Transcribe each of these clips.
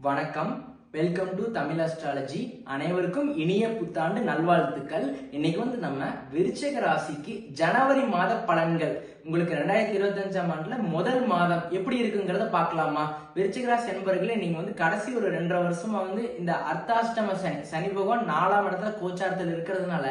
வணக்கம். Welcome to Tamil astrology அனைவருக்கும் இனிய புத்தாண்டு நல்வாழ்த்துக்கள். இன்னைக்கு வந்து நம்ம விருச்சக ராசிக்கு ஜனவரி மாத பலன்கள் உங்களுக்கு ரெண்டாயிரத்தி இருபத்தஞ்சாம் ஆண்டுல முதல் மாதம் எப்படி இருக்குங்கிறத பார்க்கலாமா? விருச்சிகராசி என்பர்களே நீங்க வந்து கடைசி ஒரு ரெண்டரை வருஷமா வந்து இந்த அர்த்தாஷ்டம சனி சனி பகவான் நாலாம் இடத்துல கோச்சாரத்தில் இருக்கிறதுனால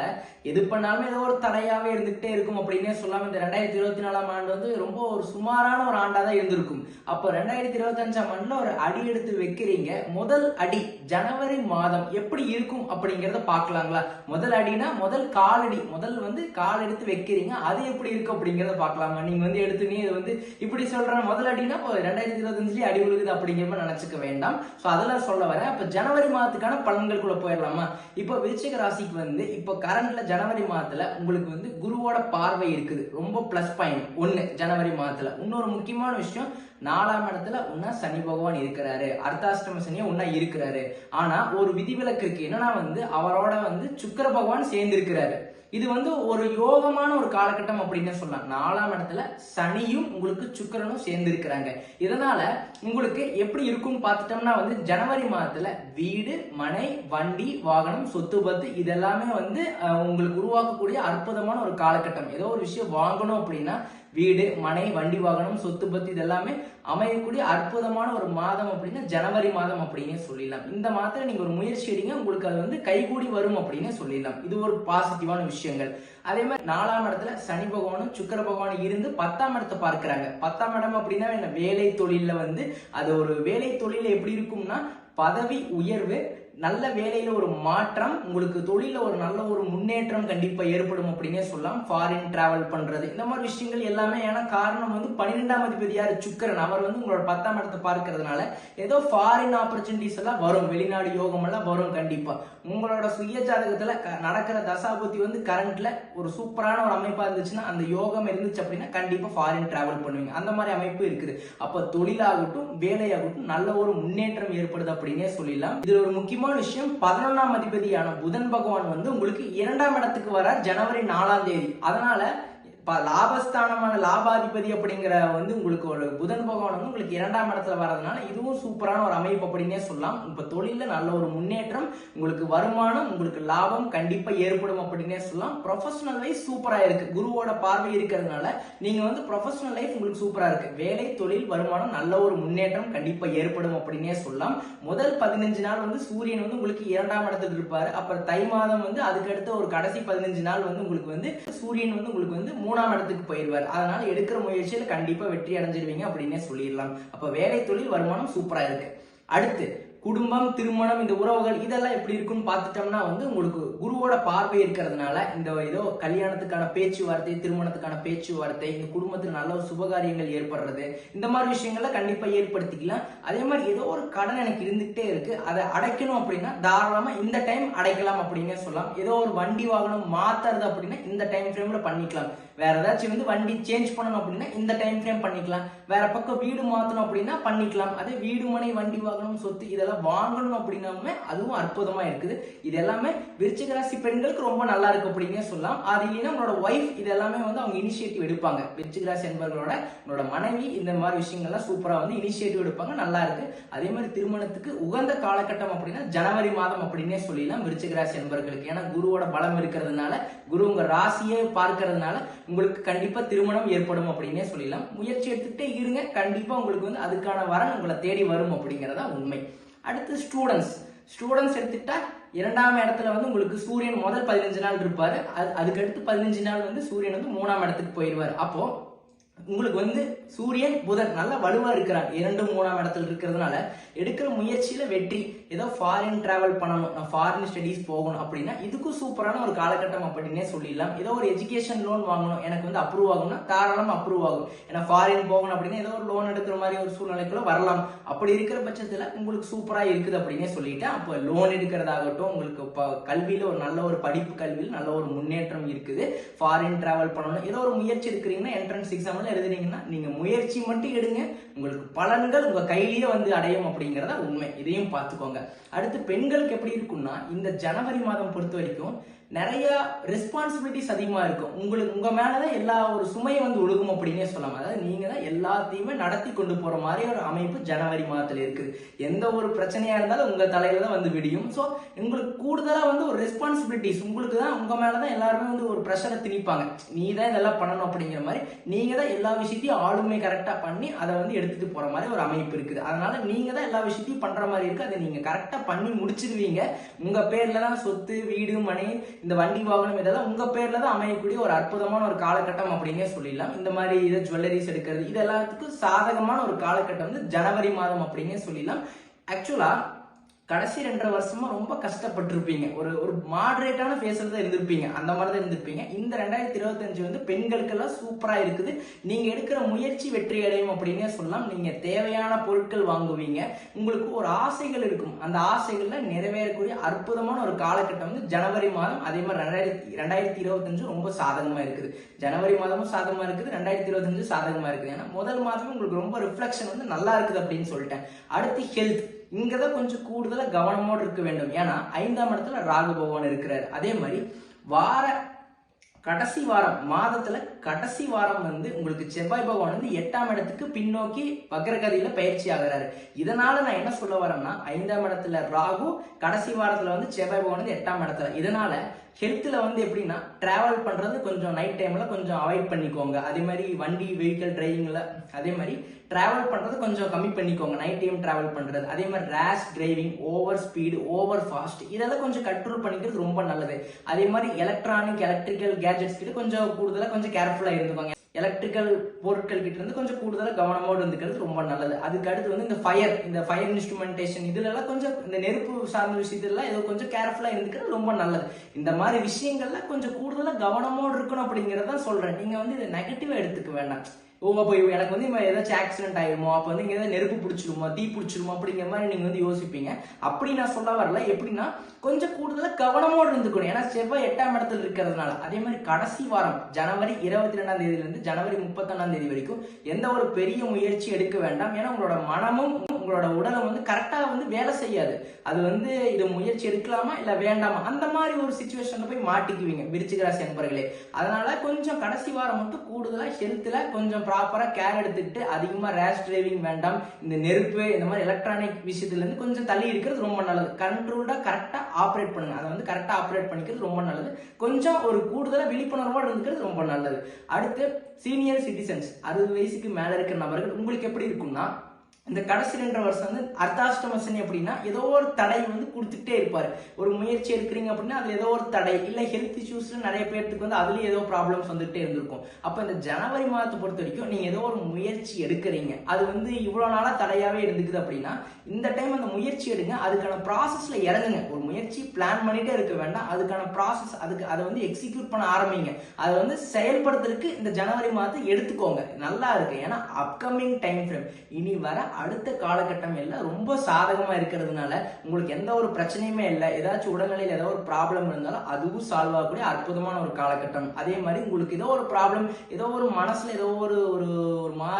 எது பண்ணாலுமே ஏதோ ஒரு தடையாவே இருந்துகிட்டே இருக்கும் அப்படின்னே சொல்லாம இந்த ரெண்டாயிரத்தி இருபத்தி நாலாம் ஆண்டு வந்து ரொம்ப ஒரு சுமாரான ஒரு ஆண்டா தான் இருந்திருக்கும். அப்போ ரெண்டாயிரத்தி இருபத்தஞ்சாம் ஆண்டுல ஒரு அடி எடுத்து வைக்கிறீங்க. முதல் அடி ஜனவரி மாதம் எப்படி இருக்கும் அப்படிங்கறத பார்க்கலாங்களா? முதல் அடினா முதல் காலடி முதல் வந்து கால் எடுத்து வைக்கிறீங்க அது எப்படி இருக்கு அப்படிங்கறத பார்க்கலாமா? நீங்க வந்து எடுத்துனே இது வந்து இப்படி சொல்ற முதல் அடினா இப்போ ரெண்டாயிரத்தி இருபத்தஞ்சுலயே அடி விழுகுது அப்படிங்கிற மாதிரி நினைச்சுக்க வேண்டாம். ஸோ அதெல்லாம் சொல்ல வரேன். அப்ப ஜனவரி மாதத்துக்கான பலன்களுக்குள்ள போயிடலாமா? இப்போ விருச்சிக ராசிக்கு வந்து இப்போ கரண்ட்ல ஜனவரி மாதத்துல உங்களுக்கு வந்து குருவோட பார்வை இருக்குது. ரொம்ப பிளஸ் பாயிண்ட் ஒன்று ஜனவரி மாதத்துல. இன்னொரு முக்கியமான விஷயம் நாலாம் இடத்துல உன்னா சனி பகவான் இருக்கிறாரு. அர்த்தாஷ்டம சனியா உன்னா இருக்கிறாரு. ஆனா ஒரு விதிவிலக்கு இருக்கு என்னன்னா வந்து அவரோட வந்து சுக்கிர பகவான் சேர்ந்து இருக்கிறாரு இது வந்து ஒரு யோகமான ஒரு காலகட்டம் அப்படின்னு சொல்லலாம். நாலாம் இடத்துல சனியும் உங்களுக்கு சுக்கிரனும் சேர்ந்து இருக்கிறாங்க இதனால உங்களுக்கு எப்படி இருக்கும்னு பார்த்துட்டோம்னா வந்து ஜனவரி மாதத்துல வீடு மனை வண்டி வாகனம் சொத்து பத்து இதெல்லாமே வந்து உங்களுக்கு உருவாக்கக்கூடிய அற்புதமான ஒரு காலகட்டம். ஏதோ ஒரு விஷயம் வாங்கணும் அப்படின்னா வீடு மனை வண்டி வாகனம் சொத்து பத்து இதெல்லாமே அமையக்கூடிய அற்புதமான ஒரு மாதம் அப்படின்னா ஜனவரி மாதம் அப்படின்னே சொல்லிடலாம். இந்த மாதத்துல நீங்க ஒரு முயற்சி எடுங்க உங்களுக்கு அது வந்து கைகூடி வரும் அப்படின்னே சொல்லிடலாம். இது ஒரு பாசிட்டிவான விஷயங்கள். அதே மாதிரி நாலாம் இடத்துல சனி பகவானும் சுக்கர பகவானும் இருந்து பத்தாம் இடத்தை பார்க்கிறாங்க. பத்தாம் இடம் அப்படின்னா என்ன? வேலை தொழில வந்து அது ஒரு வேலை தொழில் எப்படி இருக்கும்னா பதவி உயர்வு நல்ல வேலையில ஒரு மாற்றம் உங்களுக்கு தொழில ஒரு நல்ல ஒரு முன்னேற்றம் கண்டிப்பா ஏற்படும் அப்படின்னே சொல்லலாம். ஃபாரின் டிராவல் பண்றது. இந்த மாதிரி விஷயங்கள் எல்லாமே ஏன்னா காரணம் வந்து பன்னிரெண்டாம் அதிபதி யாரு? சுக்கரன். அவர் வந்து உங்களோட பத்தாம் இடத்தை பார்க்கறதுனால ஏதோ ஃபாரின் ஆப்பர்ச்சுனிட்டிஸ் எல்லாம் வரும். வெளிநாடு யோகம் எல்லாம் வரும் கண்டிப்பா. உங்களோட சுய ஜாதகத்துல க- நடக்கிற தசாபுத்தி வந்து கரண்ட்ல ஒரு சூப்பரான ஒரு அமைப்பா இருந்துச்சுன்னா அந்த யோகம் இருந்துச்சு அப்படின்னா கண்டிப்பா ஃபாரின் டிராவல் பண்ணுவீங்க. அந்த மாதிரி அமைப்பு இருக்குது. அப்ப தொழிலாகட்டும் வேலையாகட்டும் நல்ல ஒரு முன்னேற்றம் ஏற்படுது அப்படின்னே சொல்லிடலாம். இதுல ஒரு முக்கியமான விஷயம் பதினொன்னாம் அதிபதியான புதன் பகவான் வந்து உங்களுக்கு இரண்டாம் இடத்துக்கு வர ஜனவரி நாலாம் தேதி. அதனால லாபஸ்தானமான லாபாதிபதி அப்படிங்கிற வந்து உங்களுக்கு ஒரு புதன் பகவான் வந்து உங்களுக்கு இரண்டாம் இடத்துல வர்றதுனால இதுவும் சூப்பரான ஒரு அமைப்பு அப்படின்னே சொல்லலாம். இப்ப தொழில நல்ல ஒரு முன்னேற்றம் உங்களுக்கு வருமானம் உங்களுக்கு லாபம் கண்டிப்பா ஏற்படும் அப்படின்னே சொல்லலாம். ப்ரொஃபஷனல் லைஃப் சூப்பரா இருக்கு. குருவோட பார்வை இருக்கிறதுனால நீங்க வந்து ப்ரொஃபஷனல் லைஃப் உங்களுக்கு சூப்பரா இருக்கு. வேலை தொழில் வருமானம் நல்ல ஒரு முன்னேற்றம் கண்டிப்பா ஏற்படும் அப்படின்னே சொல்லலாம். முதல் பதினஞ்சு நாள் வந்து சூரியன் வந்து உங்களுக்கு இரண்டாம் இடத்துல இருப்பாரு. அப்புறம் தை மாதம் வந்து அதுக்கு அடுத்த ஒரு கடைசி பதினஞ்சு நாள் வந்து உங்களுக்கு வந்து சூரியன் வந்து உங்களுக்கு வந்து மூணாம் இடத்துக்கு போயிடுவார் அதனால எடுக்கிற முயற்சியில கண்டிப்பா வெற்றி அடைஞ்சிருவீங்க அப்படின்னே சொல்லிடலாம். அப்ப வேலை தொழில் வருமானம் சூப்பரா இருக்கு. அடுத்து குடும்பம் திருமணம் இந்த உறவுகள் இதெல்லாம் எப்படி இருக்குன்னு பார்த்துட்டோம்னா வந்து உங்களுக்கு குருவோட பார்வை இருக்கிறதுனால இந்த ஏதோ கல்யாணத்துக்கான பேச்சுவார்த்தை திருமணத்துக்கான பேச்சுவார்த்தை இந்த குடும்பத்தில் நல்ல ஒரு சுபகாரியங்கள் ஏற்படுறது இந்த மாதிரி விஷயங்கள்லாம் கண்டிப்பா ஏற்படுத்திக்கலாம். அதே மாதிரி ஏதோ ஒரு கடன் எனக்கு இருந்துகிட்டே இருக்கு அதை அடைக்கணும் அப்படின்னா தாராளமா இந்த டைம் அடைக்கலாம் அப்படின்னே சொல்லலாம். ஏதோ ஒரு வண்டி வாகனம் மாத்துறது அப்படின்னா இந்த டைம் ஃப்ரேம்ல பண்ணிக்கலாம். வேற ஏதாச்சும் வந்து வண்டி சேஞ்ச் பண்ணணும் அப்படின்னா இந்த டைம் ஃப்ரேம் பண்ணிக்கலாம். வேற பக்கம் வீடு மாத்தணும் அப்படின்னா பண்ணிக்கலாம். அதே வீடு மனை வண்டி வாங்கணும் சொத்து இதெல்லாம் வாங்கணும் அப்படின்னாலுமே அதுவும் அற்புதமா இருக்குது. இது எல்லாமே விருச்சிக ராசி பெண்களுக்கு ரொம்ப நல்லா இருக்கு அப்படின்னே சொல்லலாம். அது இல்லைன்னா உங்களோட ஒய்ஃப் இது எல்லாமே வந்து அவங்க இனிஷியேட்டிவ் எடுப்பாங்க. விருச்சிக ராசி என்பவர்களோட உங்களோட மனைவி இந்த மாதிரி விஷயங்கள்லாம் சூப்பரா வந்து இனிஷியேட்டிவ் எடுப்பாங்க. நல்லா இருக்கு. அதே மாதிரி திருமணத்துக்கு உகந்த காலகட்டம் அப்படின்னா ஜனவரி மாதம் அப்படின்னே சொல்லிடலாம் விருச்சிக ராசி என்பவர்களுக்கு. ஏன்னா குருவோட பலம் இருக்கிறதுனால குரு உங்க ராசியை பார்க்கறதுனால உங்களுக்கு கண்டிப்பா திருமணம் ஏற்படும் அப்படின்னே சொல்லிடலாம். முயற்சி எடுத்துக்கிட்டே இருங்க. கண்டிப்பாக உங்களுக்கு வந்து அதுக்கான வரன் உங்களை தேடி வரும் அப்படிங்கறதா உண்மை. அடுத்து ஸ்டூடெண்ட்ஸ் ஸ்டூடெண்ட்ஸ் எடுத்துக்கிட்டா இரண்டாம் இடத்துல வந்து உங்களுக்கு சூரியன் முதல் பதினஞ்சு நாள் இருப்பார். அது அதுக்கு அடுத்து பதினஞ்சு நாள் வந்து சூரியன் வந்து மூணாம் இடத்துக்கு போயிடுவார். அப்போது உங்களுக்கு வந்து சூரியன் புதன் நல்ல வலுவா இருக்கிறார். இரண்டு மூணாம் இடத்துல இருக்கிறதுனால எடுக்கிற முயற்சியில வெற்றி. ஏதோ ஃபாரின் டிராவல் பண்ணணும் நான் ஃபாரின் ஸ்டடீஸ் போகணும் அப்படின்னா இதுக்கும் சூப்பரான ஒரு காலகட்டம் அப்படின்னே சொல்லிடலாம். ஏதோ ஒரு எஜுகேஷன் லோன் வாங்கணும் எனக்கு வந்து அப்ரூவ் ஆகும்னா தாராளம் அப்ரூவ் ஆகும். ஏன்னா ஃபாரின் போகணும் அப்படின்னா ஏதோ ஒரு லோன் எடுக்கிற மாதிரி ஒரு சூழ்நிலைக்குள்ள வரலாம். அப்படி இருக்கிற பட்சத்துல உங்களுக்கு சூப்பரா இருக்குது அப்படின்னே சொல்லிட்டு அப்போ லோன் எடுக்கிறதாகட்டும் உங்களுக்கு இப்போ கல்வியில ஒரு நல்ல ஒரு படிப்பு கல்வியில் நல்ல ஒரு முன்னேற்றம் இருக்குது. ஃபாரின் டிராவல் பண்ணணும் ஏதோ ஒரு முயற்சி இருக்கிறீங்கன்னா என்ட்ரன்ஸ் எக்ஸாம்ல எழுதுனீங்கன்னா நீங்க முயற்சி மட்டும் எடுங்க. உங்களுக்கு பலன்கள் உங்க கையிலேயே வந்து அடையும் அப்படிங்கறத உண்மை. இதையும் பார்த்துக்கோங்க. அடுத்து பெண்களுக்கு எப்படி இருக்கும்னா இந்த ஜனவரி மாதம் பொறுத்த வரைக்கும் நிறைய ரெஸ்பான்சிபிலிட்டிஸ் அதிகமாக இருக்கும். உங்களுக்கு உங்க மேலதான் எல்லா ஒரு சுமையை வந்து ஒழுகும் அப்படின்னே சொல்லலாம். அதாவது நீங்க தான் எல்லாத்தையுமே நடத்தி கொண்டு போற மாதிரி ஒரு அமைப்பு ஜனவரி மாதத்துல இருக்குது. எந்த ஒரு பிரச்சனையா இருந்தாலும் உங்க தலையில தான் வந்து விடியும். ஸோ உங்களுக்கு கூடுதலா வந்து ஒரு ரெஸ்பான்சிபிலிட்டிஸ் உங்களுக்கு தான் உங்க மேலதான் எல்லாருமே வந்து ஒரு ப்ரெஷரை திணிப்பாங்க. நீ தான் இதெல்லாம் பண்ணணும் அப்படிங்கிற மாதிரி நீங்க தான் எல்லா விஷயத்தையும் ஆளுமை கரெக்டா பண்ணி அதை வந்து எடுத்துட்டு போற மாதிரி ஒரு அமைப்பு இருக்குது. அதனால நீங்க தான் எல்லா விஷயத்தையும் பண்ற மாதிரி இருக்கு. அதை நீங்க கரெக்டா பண்ணி முடிச்சிருவீங்க உங்க பேர்ல தான் சொத்து வீடு மனை இந்த வண்டி வாகனம் இதெல்லாம் உங்க பேர்ல தான் அமையக்கூடிய ஒரு அற்புதமான ஒரு காலகட்டம் அப்படின்னே சொல்லிடலாம். இந்த மாதிரி இதை ஜுவல்லரிஸ் எடுக்கிறது இது எல்லாத்துக்கும் சாதகமான ஒரு காலகட்டம் வந்து ஜனவரி மாதம் அப்படின்னே சொல்லிடலாம். ஆக்சுவலா கடைசி ரெண்டரை வருஷமா ரொம்ப கஷ்டப்பட்டிருப்பீங்க. ஒரு ஒரு மாடரேட்டான ஃபேஸில் தான் இருந்திருப்பீங்க. அந்த மாதிரி தான் இருந்திருப்பீங்க. இந்த ரெண்டாயிரத்தி இருபத்தஞ்சு வந்து பெண்களுக்கெல்லாம் சூப்பராக இருக்குது. நீங்கள் எடுக்கிற முயற்சி வெற்றி அடையும் அப்படின்னே சொல்லலாம். நீங்கள் தேவையான பொருட்கள் வாங்குவீங்க. உங்களுக்கு ஒரு ஆசைகள் இருக்கும். அந்த ஆசைகளில் நிறைவேறக்கூடிய அற்புதமான ஒரு காலகட்டம் வந்து ஜனவரி மாதம். அதே மாதிரி ரெண்டாயிரத்தி ரெண்டாயிரத்தி இருபத்தஞ்சு ரொம்ப சாதகமாக இருக்குது. ஜனவரி மாதமும் சாதகமாக இருக்குது. ரெண்டாயிரத்தி இருபத்தஞ்சு சாதகமாக இருக்குது. ஏன்னா முதல் மாதம் உங்களுக்கு ரொம்ப ரிஃப்ளெக்ஷன் வந்து நல்லா இருக்குது அப்படின்னு சொல்லிட்டேன். அடுத்து ஹெல்த் இங்கதான் கொஞ்சம் கூடுதலா கவனமோடு இருக்க வேண்டும். ஏன்னா ஐந்தாம் இடத்துல ராகு பகவான் இருக்கிறார். அதே மாதிரி வார கடைசி வாரம் மாதத்துல கடைசி வாரம் வந்து உங்களுக்கு செவ்வாய் பகவான் வந்து எட்டாம் இடத்துக்கு பின்னோக்கி வக்ரகதியில பயிற்சி ஆகிறாரு. இதனால நான் என்ன சொல்ல வரேன்னா ஐந்தாம் இடத்துல ராகு கடைசி வாரத்துல வந்து செவ்வாய் பகவான் வந்து எட்டாம் இடத்துல. இதனால ஹெல்த்தில் வந்து எப்படின்னா டிராவல் பண்ணுறது கொஞ்சம் நைட் டைமில் கொஞ்சம் அவாய்ட் பண்ணிக்கோங்க. அதே மாதிரி வண்டி வெஹிக்கல் டிரைவிங்கில் அதே மாதிரி டிராவல் பண்ணுறது கொஞ்சம் கம்மி பண்ணிக்கோங்க. நைட் டைம் டிராவல் பண்ணுறது அதே மாதிரி rash driving over speed over fast இதெல்லாம் கொஞ்சம் கண்ட்ரோல் பண்ணிக்கிறது ரொம்ப நல்லது. அதே மாதிரி எலக்ட்ரானிக் எலக்ட்ரிக்கல் கேஜெட்ஸ் கிட்ட கொஞ்சம் கூடுதலாக கொஞ்சம் கேர்ஃபுல்லாக இருந்துக்கோங்க. எலக்ட்ரிக்கல் பொருட்கள் கிட்ட இருந்து கொஞ்சம் கூடுதலாக கவனமோடு இருந்துக்கிறது ரொம்ப நல்லது. அதுக்கு அடுத்து வந்து இந்த ஃபயர் இந்த ஃபயர் இன்ஸ்ட்ருமெண்டேஷன் இதுலலாம் கொஞ்சம் இந்த நெருப்பு சார்ந்த விஷயத்துலலாம் ஏதோ கொஞ்சம் கேர்ஃபுல்லாக இருந்துக்கிறது ரொம்ப நல்லது. இந்த மாதிரி விஷயங்கள்லாம் கொஞ்சம் கூடுதலாக கவனமோடு இருக்கணும் அப்படிங்கிறத சொல்கிறேன் நீங்கள் வந்து இதை நெகட்டிவாக எடுத்துக்க வேண்டாம். ஓ அப்போ எனக்கு வந்து இப்போ ஏதாச்சும் ஆக்சிடென்ட் ஆயிருமோ அப்போ வந்து இங்கே ஏதாவது நெருப்பு பிடிச்சிருமோ தீ பிடிச்சிருமோ அப்படிங்கிற மாதிரி நீங்கள் வந்து யோசிப்பீங்க. அப்படி நான் சொல்ல வரல. எப்படின்னா கொஞ்சம் கூடுதலாக கவனமோடு இருந்துக்கணும். ஏன்னா செவ்வாய் எட்டாம் இடத்துல இருக்கிறதுனால அதே மாதிரி கடைசி வாரம் ஜனவரி இருபத்தி ரெண்டாம் தேதியிலிருந்து ஜனவரி முப்பத்தொன்னாம் தேதி வரைக்கும் எந்த ஒரு பெரிய முயற்சி எடுக்க வேண்டாம். ஏன்னா உங்களோட மனமும் உங்களோட உடலும் வந்து கரெக்டாக வந்து வேலை செய்யாது. அது வந்து இது முயற்சி எடுக்கலாமா இல்லை வேண்டாமா? அந்த மாதிரி ஒரு சுச்சுவேஷனில் போய் மாட்டிக்குவீங்க விருச்சிகராசி நண்பர்களே அதனால கொஞ்சம் கடைசி வாரம் மட்டும் கூடுதலாக ஹெல்த்தில் கொஞ்சம் ப்ராப்பராக கேர் எடுத்துக்கிட்டு அதிகமாக ரேஷ் டிரைவிங் வேண்டாம். இந்த நெருப்பு இந்த மாதிரி எலக்ட்ரானிக் விஷயத்துலேருந்து கொஞ்சம் தள்ளி இருக்கிறது ரொம்ப நல்லது. கண்ட்ரோல்டாக கரெக்டாக ஆப்ரேட் பண்ணுங்க. அதை வந்து கரெக்டாக ஆப்ரேட் பண்ணிக்கிறது ரொம்ப நல்லது. கொஞ்சம் ஒரு கூடுதலாக விழிப்புணர்வோடு இருக்கிறது ரொம்ப நல்லது. அடுத்து சீனியர் சிட்டிசன்ஸ் அறுபது வயசுக்கு மேலே இருக்கிற நபர்கள் உங்களுக்கு எப்படி இருக்கும்னா இந்த கடைசி ரெண்டு வருஷம் வந்து அர்த்தாஷ்டம சனி அப்படின்னா ஏதோ ஒரு தடை வந்து கொடுத்துட்டே இருப்பார். ஒரு முயற்சி எடுக்கிறீங்க அப்படின்னா அது ஏதோ ஒரு தடை இல்லை ஹெல்த் இஷ்யூஸ்ல நிறைய பேர்த்துக்கு வந்து அதுலேயும் ஏதோ ப்ராப்ளம்ஸ் வந்துட்டே இருந்திருக்கும். அப்போ இந்த ஜனவரி மாதத்தை பொறுத்த வரைக்கும் நீங்கள் ஏதோ ஒரு முயற்சி எடுக்கிறீங்க. அது வந்து இவ்வளோ நாளாக தடையாகவே இருந்துக்குது அப்படின்னா இந்த டைம் அந்த முயற்சி எடுங்க அதுக்கான ப்ராசஸில் இறங்குங்க. ஒரு முயற்சி பிளான் பண்ணிட்டே இருக்க வேண்டாம். அதுக்கான ப்ராசஸ் அதுக்கு அதை வந்து எக்ஸிக்யூட் பண்ண ஆரம்பிங்க. அதை வந்து செயல்படுத்துறதுக்கு இந்த ஜனவரி மாதத்தை எடுத்துக்கோங்க. நல்லா இருக்கு. ஏன்னா அப்கமிங் டைம் ஃப்ரேம் இனி வர அடுத்த காலகட்டம் எல்லாம் ரொம்ப சாதகமா இருக்கிறதுனால உங்களுக்கு எந்த ஒரு பிரச்சனையுமே இல்லை. ஏதாச்சும் உடல்நிலையில் ஏதோ ஒரு ப்ராப்ளம் இருந்தாலும் அதுவும் சால்வ் ஆகக்கூடிய அற்புதமான ஒரு காலகட்டம். அதே மாதிரி உங்களுக்கு ஏதோ ஒரு ப்ராப்ளம் ஏதோ ஒரு மனசுல ஏதோ ஒரு ஒரு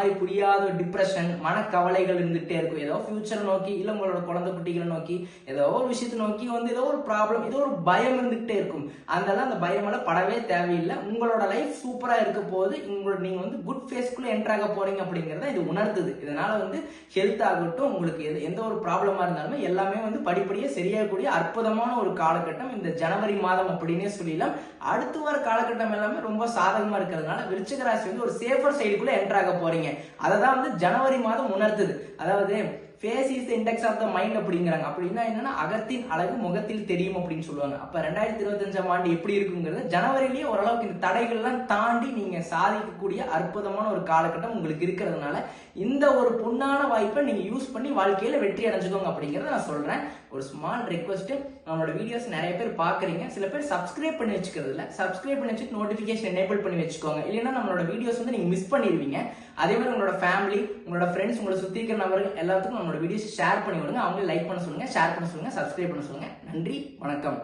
மாதிரி புரியாத டிப்ரெஷன் மனக்கவலைகள் இருந்துகிட்டே இருக்கும். ஏதோ ஃபியூச்சரை நோக்கி இல்லை உங்களோட குழந்தை குட்டிகளை நோக்கி ஏதோ ஒரு விஷயத்தை நோக்கி வந்து ஏதோ ஒரு ப்ராப்ளம் ஏதோ ஒரு பயம் இருந்துகிட்டே இருக்கும். அதனால அந்த பயமெல்லாம் படவே தேவையில்லை. உங்களோட லைஃப் சூப்பராக இருக்க போது உங்களோட நீங்கள் வந்து குட் ஃபேஸ்க்குள்ளே என்ட்ராக போகிறீங்க அப்படிங்கிறத இது உணர்த்துது. இதனால் வந்து ஹெல்த் ஆகட்டும் உங்களுக்கு எது எந்த ஒரு ப்ராப்ளமாக இருந்தாலுமே எல்லாமே வந்து படிப்படியாக சரியாகக்கூடிய அற்புதமான ஒரு காலகட்டம். இந்த ஜனவரி மாதம் அப்படின்னே சொல்லிடலாம். அடுத்து வர காலகட்டம் எல்லாமே ரொம்ப சாதகமாக இருக்கிறதுனால விருச்சிக ராசி வந்து ஒரு சேஃபர் சைடுக்குள்ளே என்ட்ராக போகிறீங்க அதை தான் வந்து ஜனவரி மாதம் உணர்த்துது. அதாவது face is index of the mind அப்படிங்கிறாங்க. அப்படின்னா என்னன்னா அகத்தின் அழகு முகத்தில் தெரியும் அப்படின்னு சொல்லுவாங்க. அப்ப ரெண்டாயிரத்தி இருபத்தஞ்சாம் ஆண்டு எப்படி இருக்குங்கிறது ஜனவரிலேயே ஓரளவுக்கு இந்த தடைகள்லாம் தாண்டி நீங்க சாதிக்கக்கூடிய அற்புதமான ஒரு காலகட்டம் உங்களுக்கு இருக்கிறதுனால இந்த ஒரு பொண்ணான வாய்ப்பை நீங்க யூஸ் பண்ணி வாழ்க்கையில வெற்றி அடைஞ்சுக்கோங்க அப்படிங்கிறத நான் சொல்றேன். ஒரு ஸ்மால் ரெக்வஸ்ட் நம்மளோட வீடியோஸ் நிறைய பேர் பாக்குறீங்க சில பேர் சப்ஸ்கிரைப் பண்ணி வச்சுக்கிறது இல்ல. சப்ஸ்கிரைப் பண்ணி வச்சுட்டு நோட்டிபிகேஷன் எனேபிள் பண்ணி வச்சுக்கோங்க. இல்லைன்னா நம்மளோட வீடியோஸ் வந்து நீங்க மிஸ் பண்ணிடுவீங்க அதே மாதிரி உங்களோட ஃபேமிலி உங்களோட ஃப்ரெண்ட்ஸ் உங்களை சுத்தி இருக்கிற நபர்கள் எல்லாத்துக்கும் நம்மளோட வீடியோஸ் ஷேர் பண்ணி விடுங்க. அவங்களும் லைக் பண்ண சொல்லுங்க ஷேர் பண்ண சொல்லுங்க சப்ஸ்கிரைப் பண்ண சொல்லுங்க. நன்றி வணக்கம்.